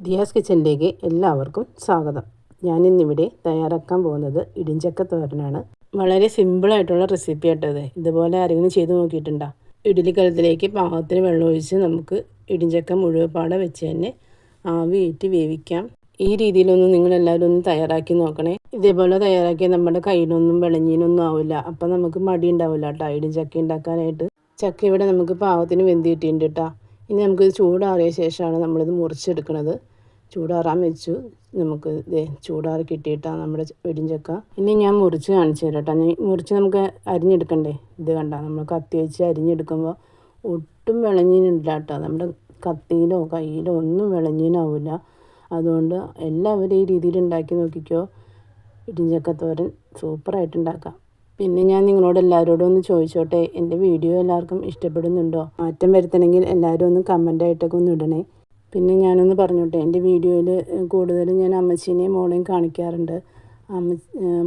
ദിയാസ് കിച്ചണിലേക്ക് എല്ലാവർക്കും സ്വാഗതം. ഞാൻ ഞാനിന്നിവിടെ തയ്യാറാക്കാൻ പോകുന്നത് ഇടിഞ്ചക്ക തോരനാണ് വളരെ സിമ്പിളായിട്ടുള്ള റെസിപ്പി ആയിട്ടത് ഇതുപോലെ ആരെങ്കിലും ചെയ്ത് നോക്കിയിട്ടുണ്ടോ? ഇഡ്ഡലി കലത്തിലേക്ക് പാകത്തിന് വെള്ളം ഒഴിച്ച് നമുക്ക് ഇടിഞ്ചക്ക മുഴുവൻ വെച്ച് തന്നെ ആവിയേറ്റ് വേവിക്കാം. ഈ രീതിയിലൊന്നും നിങ്ങളെല്ലാവരും ഒന്ന് തയ്യാറാക്കി നോക്കണേ. ഇതേപോലെ തയ്യാറാക്കിയാൽ നമ്മുടെ കയ്യിലൊന്നും വിളഞ്ഞിനൊന്നും ആവില്ല. അപ്പം നമുക്ക് മടി ഉണ്ടാവില്ല കേട്ടോ ഇടിഞ്ചക്ക ഉണ്ടാക്കാനായിട്ട്. ചക്ക ഇവിടെ നമുക്ക് പാകത്തിന് വെന്തിയിട്ടുണ്ട് കേട്ടോ ഇനി നമുക്കിത് ചൂടാറിയ ശേഷമാണ് നമ്മളിത് മുറിച്ചെടുക്കുന്നത് ചൂടാറാൻ വെച്ചു നമുക്ക് ഇതേ ചൂടാറി കിട്ടിയിട്ടാണ് നമ്മുടെ വെടിഞ്ചക്ക. ഇനി ഞാൻ മുറിച്ച് കാണിച്ചു തരാം കേട്ടോ. മുറിച്ച് നമുക്ക് അരിഞ്ഞെടുക്കണ്ടേ? ഇത് കണ്ട നമ്മൾ കത്തി വെച്ച് അരിഞ്ഞെടുക്കുമ്പോൾ ഒട്ടും വിളഞ്ഞീനില്ല കേട്ടോ. നമ്മുടെ കത്തിയിലോ കയ്യിലോ ഒന്നും വിളഞ്ഞീനാവില്ല അതുകൊണ്ട് എല്ലാവരും ഈ രീതിയിൽ ഉണ്ടാക്കി നോക്കിക്കോ. ഇടിഞ്ചക്ക തോരൻ സൂപ്പറായിട്ട് ഉണ്ടാക്കാം. പിന്നെ ഞാൻ നിങ്ങളോട് എല്ലാവരോടും ഒന്ന് ചോദിച്ചോട്ടെ? എന്റെ വീഡിയോ എല്ലാവർക്കും ഇഷ്ടപ്പെടുന്നുണ്ടോ? മാറ്റം വരുത്തണമെങ്കിൽ എല്ലാവരും ഒന്ന് കമന്റായിട്ടൊക്കെ ഒന്ന് ഇടണേ. പിന്നെ ഞാനൊന്ന് പറഞ്ഞോട്ടെ എന്റെ വീഡിയോയിൽ കൂടുതലും ഞാൻ അമ്മച്ചീനെയും മോളെയും കാണിക്കാറുണ്ട്. അമ്മ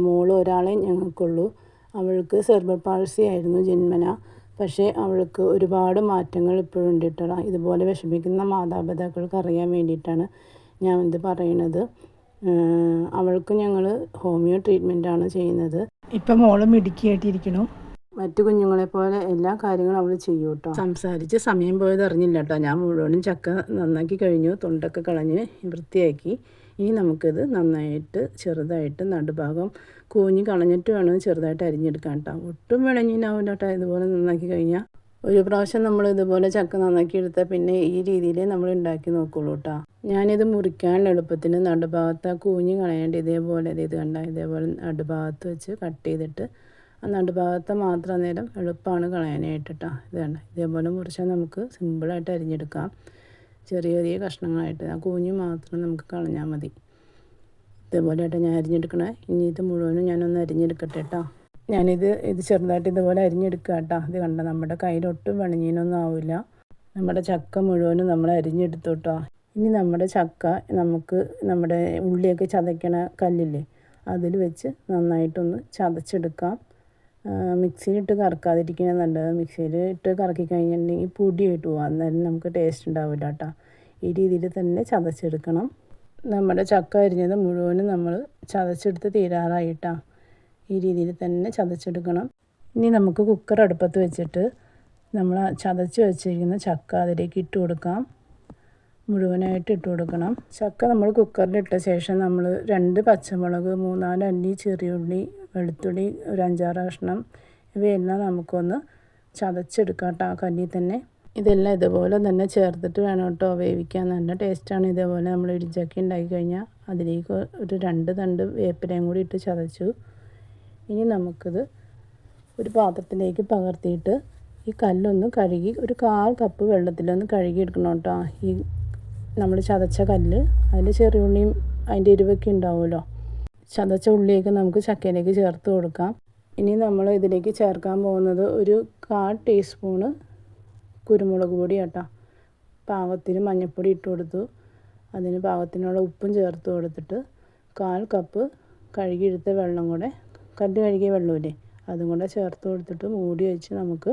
മോൾ ഒരാളെ ഞങ്ങൾക്കുള്ളൂ. അവൾക്ക് സെർബൽ പാൾസി ആയിരുന്നു ജന്മന. പക്ഷേ അവൾക്ക് ഒരുപാട് മാറ്റങ്ങൾ ഇപ്പോഴും ഉണ്ട് ഇതുപോലെ വിഷമിക്കുന്ന മാതാപിതാക്കൾക്ക് അറിയാൻ വേണ്ടിയിട്ടാണ് ഞാൻ ഇത് പറയുന്നത്. അവൾക്ക് ഞങ്ങൾ ഹോമിയോ ട്രീറ്റ്മെന്റാണ് ചെയ്യുന്നത്. ഇപ്പം മോൾ മിടുക്കിയായിട്ടിരിക്കണു മറ്റു കുഞ്ഞുങ്ങളെ പോലെ എല്ലാ കാര്യങ്ങളും അവൾ ചെയ്യും കേട്ടോ സംസാരിച്ച് സമയം പോയത് അറിഞ്ഞില്ല കേട്ടോ. ഞാൻ മുഴുവനും ചക്ക നന്നാക്കി കഴിഞ്ഞു തൊണ്ടൊക്കെ കളഞ്ഞ് വൃത്തിയാക്കി. ഇനി നമുക്കിത് നന്നായിട്ട് ചെറുതായിട്ട് നടുഭാഗം കൂഞ്ഞ് കളഞ്ഞിട്ട് വേണം ചെറുതായിട്ട് അരിഞ്ഞെടുക്കാൻ കേട്ടോ. ഒട്ടും വിളഞ്ഞിനാവില്ല കേട്ടോ ഇതുപോലെ നന്നാക്കി കഴിഞ്ഞാൽ ഒരു പ്രാവശ്യം നമ്മൾ ഇതുപോലെ ചക്ക നന്നാക്കി എടുത്താൽ പിന്നെ ഈ രീതിയിൽ നമ്മൾ ഉണ്ടാക്കി നോക്കുള്ളൂ കേട്ടോ. ഞാനിത് മുറിക്കാൻ എളുപ്പത്തിന് നടുഭാഗത്ത് കൂഞ്ഞി കളയേണ്ട ഇതേപോലെ ഇത് കണ്ട ഇതേപോലെ നടുഭാഗത്ത് വെച്ച് കട്ട് ചെയ്തിട്ട് ആ നടുഭാഗത്ത് മാത്രം നേരം എളുപ്പമാണ് കളയാനായിട്ട് കേട്ടോ ഇത് കണ്ട? ഇതേപോലെ മുറിച്ചാൽ നമുക്ക് സിമ്പിളായിട്ട് അരിഞ്ഞെടുക്കാം. ചെറിയ ചെറിയ കഷ്ണങ്ങളായിട്ട്. ആ കൂഞ്ഞ് മാത്രം നമുക്ക് കളഞ്ഞാൽ മതി. ഇതേപോലെ ആയിട്ട് ഞാൻ അരിഞ്ഞെടുക്കണേ. ഇനി ഇത് മുഴുവനും ഞാനൊന്ന് അരിഞ്ഞെടുക്കട്ടെ കേട്ടോ ഞാനിത് ഇത് ചെറുതായിട്ട് ഇതുപോലെ അരിഞ്ഞെടുക്കുക കേട്ടോ ഇത് കണ്ട? നമ്മുടെ കയ്യിലൊട്ടും വെളിഞ്ഞീനൊന്നും ആവില്ല നമ്മുടെ ചക്ക മുഴുവനും നമ്മൾ അരിഞ്ഞെടുത്തു കേട്ടോ ഇനി നമ്മുടെ ചക്ക നമുക്ക് നമ്മുടെ ഉള്ളിയൊക്കെ ചതയ്ക്കണ കല്ലില്ലേ അതിൽ വെച്ച് നന്നായിട്ടൊന്ന് ചതച്ചെടുക്കാം. മിക്സിയിലിട്ട് കറക്കാതിരിക്കുന്നത് നല്ലത്. മിക്സിയിൽ ഇട്ട് കറക്കി കഴിഞ്ഞിട്ടുണ്ടെങ്കിൽ പൊടിയായിട്ട് പോകും അന്നേരം നമുക്ക് ടേസ്റ്റ് ഉണ്ടാവില്ല കേട്ടോ ഈ രീതിയിൽ തന്നെ ചതച്ചെടുക്കണം. നമ്മുടെ ചക്ക അരിഞ്ഞത് മുഴുവനും നമ്മൾ ചതച്ചെടുത്ത് തീരാറായിട്ടാണ് ഈ രീതിയിൽ തന്നെ ചതച്ചെടുക്കണം. ഇനി നമുക്ക് കുക്കർ അടുപ്പത്ത് വെച്ചിട്ട് നമ്മൾ ചതച്ച് വെച്ചിരിക്കുന്ന ചക്ക അതിലേക്ക് ഇട്ട് കൊടുക്കാം. മുഴുവനായിട്ട് ഇട്ട് കൊടുക്കണം. ചക്ക നമ്മൾ കുക്കറിലിട്ട ശേഷം നമ്മൾ രണ്ട് പച്ചമുളക് മൂന്നാൽ അല്ലി ചെറിയുള്ളി വെളുത്തുള്ളി ഒരു അഞ്ചാറ് കഷ്ണം ഇവയെല്ലാം നമുക്കൊന്ന് ചതച്ചെടുക്കാം കേട്ടോ ആ കല്ലിൽ തന്നെ. ഇതെല്ലാം ഇതുപോലെ തന്നെ ചേർത്തിട്ട് വേണം കേട്ടോ വേവിക്കാൻ. നല്ല ടേസ്റ്റാണ് ഇതേപോലെ നമ്മൾ ഇടിച്ചക്കി ഉണ്ടാക്കി കഴിഞ്ഞാൽ അതിലേക്ക് ഒരു രണ്ട് തണ്ട് വേപ്പിലയും കൂടി ഇട്ട് ചതച്ചു. ഇനി നമുക്കിത് ഒരു പാത്രത്തിലേക്ക് പകർത്തിയിട്ട് ഈ കല്ലൊന്ന് കഴുകി ഒരു കാൽ കപ്പ് വെള്ളത്തിലൊന്ന് കഴുകി എടുക്കണം കേട്ടോ. ഈ നമ്മൾ ചതച്ച കല്ല് അതിൽ ചെറിയ ഉള്ളിയും അതിന്റെ എരിവൊക്കെ ഉണ്ടാവുമല്ലോ. ചതച്ച ഉള്ളിയൊക്കെ നമുക്ക് ചക്കയിലേക്ക് ചേർത്ത് കൊടുക്കാം. ഇനി നമ്മൾ ഇതിലേക്ക് ചേർക്കാൻ പോകുന്നത് ഒരു കാൽ ടീസ്പൂണ് കുരുമുളക് പൊടി കേട്ടോ പാകത്തിന് മഞ്ഞൾപ്പൊടി ഇട്ട് കൊടുത്തു. അതിന് പാകത്തിനുള്ള ഉപ്പും ചേർത്ത് കൊടുത്തിട്ട് കാൽ കപ്പ് കഴുകിയെടുത്ത വെള്ളം കൂടെ കല്ല് കഴുകിയ വെള്ളമില്ലേ അതും കൂടെ ചേർത്ത് കൊടുത്തിട്ട് മൂടി വെച്ച് നമുക്ക്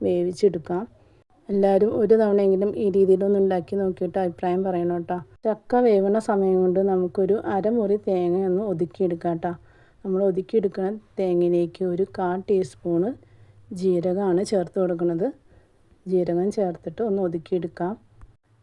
വേവിച്ചെടുക്കാം. എല്ലാവരും ഒരു തവണയെങ്കിലും ഈ രീതിയിലൊന്ന് ഉണ്ടാക്കി നോക്കിയിട്ട് അഭിപ്രായം പറയണം കേട്ടോ. ചക്ക വേവണ സമയം കൊണ്ട് നമുക്കൊരു അരമുറി തേങ്ങ ഒന്ന് ഒതുക്കിയെടുക്കാം കേട്ടോ. നമ്മൾ ഒതുക്കിയെടുക്കുന്ന തേങ്ങയിലേക്ക് ഒരു കാൽ ടീസ്പൂണ് ജീരകമാണ് ചേർത്ത് കൊടുക്കുന്നത്. ജീരകം ചേർത്തിട്ട് ഒന്ന് ഒതുക്കിയെടുക്കാം.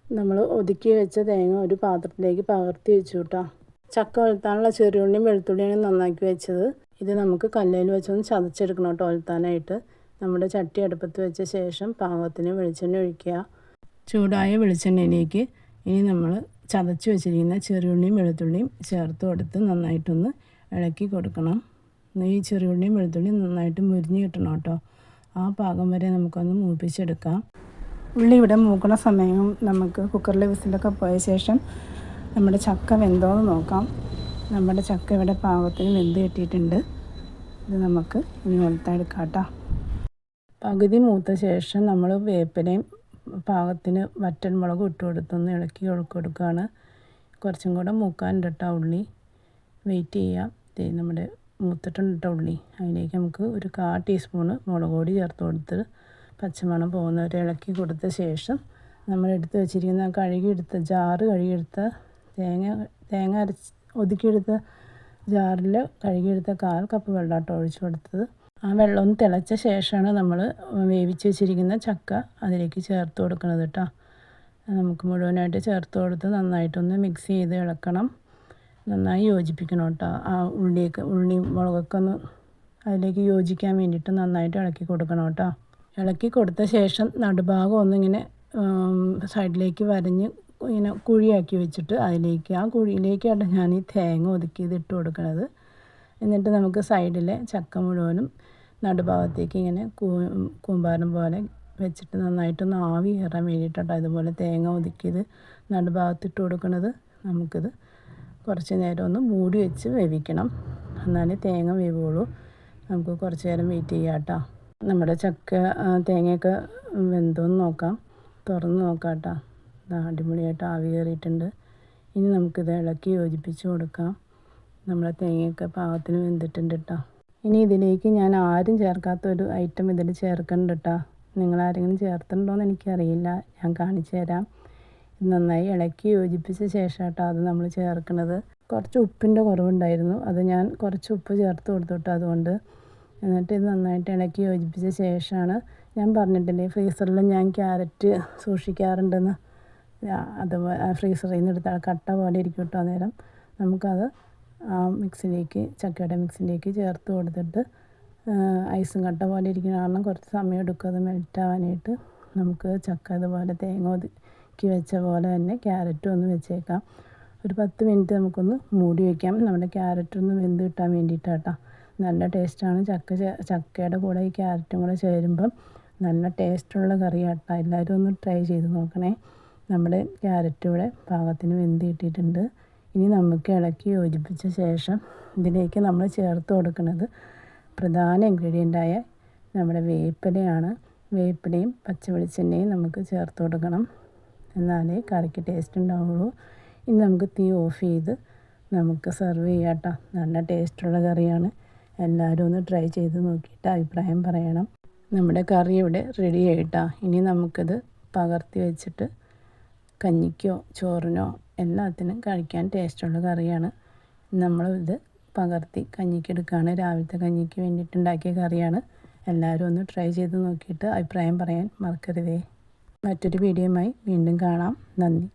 നമ്മൾ ഒതുക്കി വെച്ച തേങ്ങ ഒരു പാത്രത്തിലേക്ക് പകർത്തി വെച്ചു കേട്ടോ. ചക്ക വെളുത്താനുള്ള ചെറിയുള്ളിയും വെളുത്തുള്ളിയാണ് നന്നാക്കി വെച്ചത്. ഇത് നമുക്ക് കല്ലിൽ വെച്ചൊന്ന് ചതച്ചെടുക്കണം കേട്ടോ ഒലത്താനായിട്ട്. നമ്മുടെ ചട്ടി അടുപ്പത്ത് വെച്ച ശേഷം പാകത്തിന് വെളിച്ചെണ്ണ ഒഴിക്കുക. ചൂടായ വെളിച്ചെണ്ണയിലേക്ക് ഇനി നമ്മൾ ചതച്ച് വെച്ചിരിക്കുന്ന ചെറിയുള്ളിയും വെളുത്തുള്ളിയും ചേർത്ത് കൊടുത്ത് നന്നായിട്ടൊന്ന് ഇളക്കി കൊടുക്കണം. ഈ ചെറിയുള്ളിയും വെളുത്തുള്ളിയും നന്നായിട്ട് മുരിഞ്ഞ് കിട്ടണം കേട്ടോ. ആ പാകം വരെ നമുക്കൊന്ന് മൂപ്പിച്ചെടുക്കാം. ഉള്ളി ഇവിടെ മൂക്കണ സമയവും നമുക്ക് കുക്കറിലെ വിസിലൊക്കെ പോയ ശേഷം നമ്മുടെ ചക്ക വെന്തോന്ന് നോക്കാം. നമ്മുടെ ചക്ക ഇവിടെ പാകത്തിന് വെന്ത് കിട്ടിയിട്ടുണ്ട്. ഇത് നമുക്ക് ഇനി എടുക്കാം കേട്ടോ. പകുതി മൂത്ത ശേഷം നമ്മൾ വേപ്പിലയും പാകത്തിന് വറ്റൻമുളകും ഇട്ട് കൊടുത്തൊന്ന് ഇളക്കി കൊടുക്കുകയാണ് കുറച്ചും കൂടെ മൂക്കാനുണ്ട് കേട്ടോ ഉള്ളി വെയിറ്റ് ചെയ്യാം. നമ്മുടെ മൂത്തിട്ടുണ്ട് കേട്ടോ ഉള്ളി. അതിലേക്ക് നമുക്ക് ഒരു കാ ടീസ്പൂണ് മുളക് പൊടി ചേർത്ത് കൊടുത്ത് പച്ചമണം പോകുന്നവരെ ഇളക്കി കൊടുത്ത ശേഷം നമ്മൾ എടുത്ത് വെച്ചിരിക്കുന്ന കഴുകിയെടുത്ത ജാറ് കഴുകിയെടുത്ത തേങ്ങ തേങ്ങ അരച്ച് ഒതുക്കിയെടുത്ത ജാറിൽ കഴുകിയെടുത്ത കാൽ കപ്പ് വെള്ളം വെള്ളമാട്ടോ ഒഴിച്ചു കൊടുത്തത്. ആ വെള്ളം ഒന്ന് തിളച്ച ശേഷമാണ് നമ്മൾ വേവിച്ച് വെച്ചിരിക്കുന്ന ചക്ക അതിലേക്ക് ചേർത്ത് കൊടുക്കുന്നത് കേട്ടോ. നമുക്ക് മുഴുവനായിട്ട് ചേർത്ത് കൊടുത്ത് നന്നായിട്ടൊന്ന് മിക്സ് ചെയ്ത് ഇളക്കണം. നന്നായി യോജിപ്പിക്കണം കേട്ടോ. ആ ഉള്ളിയൊക്കെ ഉള്ളി മുളകൊക്കെ ഒന്ന് അതിലേക്ക് യോജിക്കാൻ വേണ്ടിയിട്ട് നന്നായിട്ട് ഇളക്കി കൊടുക്കണം കേട്ടോ. ഇളക്കി കൊടുത്ത ശേഷം നടുഭാഗം ഒന്നിങ്ങനെ സൈഡിലേക്ക് വരഞ്ഞ് ഇങ്ങനെ കുഴിയാക്കി വെച്ചിട്ട് അതിലേക്ക് ആ കുഴിയിലേക്കാണ് ഞാൻ ഈ തേങ്ങ ഒതുക്കിയത് ഇട്ട് കൊടുക്കുന്നത് എന്നിട്ട് നമുക്ക് സൈഡിലെ ചക്ക മുഴുവനും നടുഭാഗത്തേക്ക് ഇങ്ങനെ കൂമ്പാരം പോലെ വെച്ചിട്ട് നന്നായിട്ടൊന്ന് ആവി കയറാൻ വേണ്ടിയിട്ടാണ് ഇതുപോലെ തേങ്ങ ഒതുക്കിയത് നടുഭാഗത്തിട്ട് കൊടുക്കുന്നത് നമുക്കിത് കുറച്ച് നേരം ഒന്ന് മൂടി വെച്ച് വേവിക്കണം. എന്നാലേ തേങ്ങ വേവുള്ളൂ. നമുക്ക് കുറച്ച് നേരം വെയിറ്റ് ചെയ്യാം കേട്ടോ നമ്മുടെ ചക്ക തേങ്ങയൊക്കെ വെന്തോന്ന് നോക്കാം. തുറന്ന് നോക്കാം കേട്ടോ അടിപൊളിയായിട്ട് ആവി കയറിയിട്ടുണ്ട്. ഇനി നമുക്കിത് ഇളക്കി യോജിപ്പിച്ച് കൊടുക്കാം. നമ്മളെ തേങ്ങയൊക്കെ പാകത്തിന് വെന്തിട്ടുണ്ട് കേട്ടോ ഇനി ഇതിലേക്ക് ഞാൻ ആരും ചേർക്കാത്ത ഒരു ഐറ്റം ഇതിൽ ചേർക്കുന്നുണ്ട് കേട്ടോ നിങ്ങൾ ആരെങ്കിലും ചേർത്തിട്ടുണ്ടോയെന്ന് എനിക്കറിയില്ല. ഞാൻ കാണിച്ചു തരാം. നന്നായി ഇളക്കി യോജിപ്പിച്ച ശേഷം കേട്ടോ അത് നമ്മൾ ചേർക്കുന്നത്. കുറച്ച് ഉപ്പിന്റെ കുറവുണ്ടായിരുന്നു. അത് ഞാൻ കുറച്ച് ഉപ്പ് ചേർത്ത് കൊടുത്തു കേട്ടോ അതുകൊണ്ട്. എന്നിട്ട് ഇത് നന്നായിട്ട് ഇളക്കി യോജിപ്പിച്ച ശേഷമാണ് ഞാൻ പറഞ്ഞിട്ടില്ലേ ഫ്രീസറിൽ ഞാൻ ക്യാരറ്റ് സൂക്ഷിക്കാറുണ്ടെന്ന്. അത് ഫ്രീസറിൽ നിന്ന് എടുത്താൽ കട്ട പോലെ ഇരിക്കും കേട്ടോ അന്നേരം. നമുക്കത് ആ മിക്സിയിലേക്ക് ചക്കയുടെ മിക്സിലേക്ക് ചേർത്ത് കൊടുത്തിട്ട് ഐസും കട്ട പോലെ ഇരിക്കുന്ന കാരണം കുറച്ച് സമയം എടുക്കും. അത് മെൽറ്റാവാനായിട്ട് നമുക്ക് ചക്ക ഇതുപോലെ തേങ്ങ ഒതുക്കി വെച്ച പോലെ തന്നെ ക്യാരറ്റും ഒന്ന് വെച്ചേക്കാം. ഒരു പത്ത് മിനിറ്റ് നമുക്കൊന്ന് മൂടി വയ്ക്കാം നമ്മുടെ ക്യാരറ്റ് ഒന്ന് വെന്ത് കിട്ടാൻ വേണ്ടിയിട്ടാട്ടോ. നല്ല ടേസ്റ്റാണ് ചക്ക ചക്കയുടെ കൂടെ ഈ ക്യാരറ്റും കൂടെ ചേരുമ്പം നല്ല ടേസ്റ്റുള്ള കറിയാട്ടോ. എല്ലാവരും ഒന്ന് ട്രൈ ചെയ്ത് നോക്കണേ. നമ്മുടെ ക്യാരറ്റ് ഇവിടെ പാകത്തിന് വെന്ത് കിട്ടിയിട്ടുണ്ട്. ഇനി നമുക്ക് ഇളക്കി യോജിപ്പിച്ച ശേഷം ഇതിലേക്ക് നമ്മൾ ചേർത്ത് കൊടുക്കുന്നത് പ്രധാന ഇൻഗ്രീഡിയന്റായ നമ്മുടെ വേപ്പിലയാണ്. വേപ്പിലയും പച്ച വെളിച്ചെണ്ണയും നമുക്ക് ചേർത്ത് കൊടുക്കണം. എന്നാലേ കറിക്ക് ടേസ്റ്റ് ഉണ്ടാവുള്ളൂ. ഇനി നമുക്ക് തീ ഓഫ് ചെയ്ത് നമുക്ക് സെർവ് ചെയ്യാട്ടോ നല്ല ടേസ്റ്റുള്ള കറിയാണ്. എല്ലാവരും ഒന്ന് ട്രൈ ചെയ്ത് നോക്കിയിട്ട് അഭിപ്രായം പറയണം. നമ്മുടെ കറി ഇവിടെ റെഡി ആയിട്ടാണ് ഇനി നമുക്കത് പകർത്തി വെച്ചിട്ട് കഞ്ഞിക്കോ ചോറിനോ എല്ലാത്തിനും കഴിക്കാൻ ടേസ്റ്റുള്ള കറിയാണ്. നമ്മളിത് പകർത്തി കഞ്ഞിക്ക് എടുക്കുകയാണ് രാവിലത്തെ കഞ്ഞിക്ക് വേണ്ടിയിട്ട് ഉണ്ടാക്കിയ കറിയാണ്. എല്ലാവരും ഒന്ന് ട്രൈ ചെയ്ത് നോക്കിയിട്ട് അഭിപ്രായം പറയാൻ മറക്കരുതേ. മറ്റൊരു വീഡിയോയുമായി വീണ്ടും കാണാം. നന്ദി.